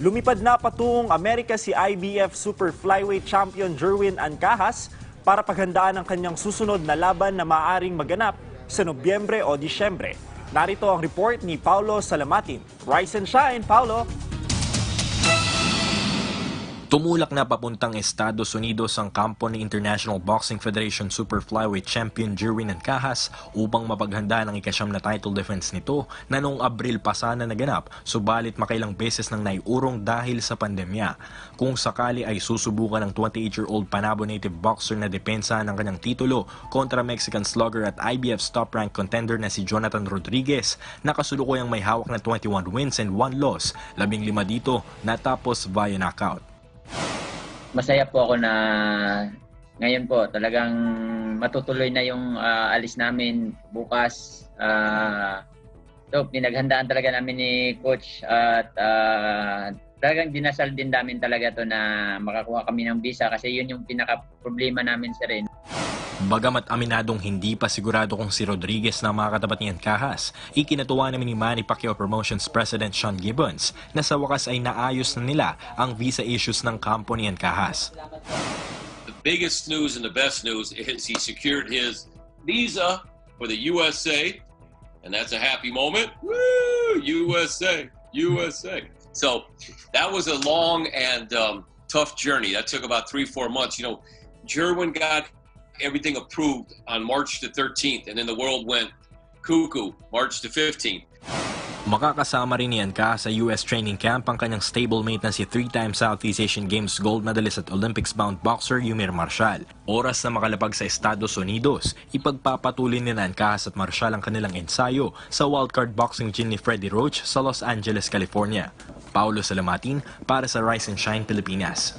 Lumipad na patungong Amerika si IBF Super Flyweight Champion Jerwin Ancahas para paghandaan ang kanyang susunod na laban na maaaring maganap sa Nobyembre o Disyembre. Narito ang report ni Paulo Salamatin. Rise and shine, Paulo! Tumulak na papuntang Estados Unidos ang kampo ni International Boxing Federation Super Flyweight Champion Jerwin Ancahas upang mapaghanda ng ikasyam na title defense nito na noong Abril pa sana naganap subalit makailang beses nang naiurong dahil sa pandemya. Kung sakali ay susubukan ng 28-year-old Panabo native boxer na depensa ng kanyang titulo kontra Mexican slugger at IBF top rank contender na si Jonathan Rodriguez na kasulukuyang may hawak na 21 wins and 1 loss, labing lima dito natapos via knockout. Masaya po ako na ngayon po talagang matutuloy na yung ah, alis namin bukas. Ah, so, pinaghandaan talaga namin ni coach at ah, talagang dinasal din namin talaga to na makakuha kami ng visa kasi yun yung pinaka problema namin sa rin. Bagamat aminadong hindi pa sigurado kung si Rodriguez na makakatapat ni Ancahas, ikinatuwa namin ni Manny Pacquiao Promotions President Sean Gibbons na sa wakas ay naayos na nila ang visa issues ng kampo ni Ancahas. The biggest news and the best news is he secured his visa for the USA, and that's a happy moment. Woo! USA, USA. So that was a long and um, tough journey. That took about three, four months. You know, Jerwin got everything approved on March the 13th, and then the world went cuckoo March the 15th. Makakasama rin ni Ancahas sa US training camp ang kanyang stablemate na si three-time Southeast Asian Games gold medalist at Olympics-bound boxer Yumir Marshall. Oras na makalapag sa Estados Unidos, ipagpapatuloy ni Ancahas at Marshall ang kanilang ensayo sa wildcard boxing gym ni Freddie Roach sa Los Angeles, California. Paulo Salamatin para sa Rise and Shine Pilipinas.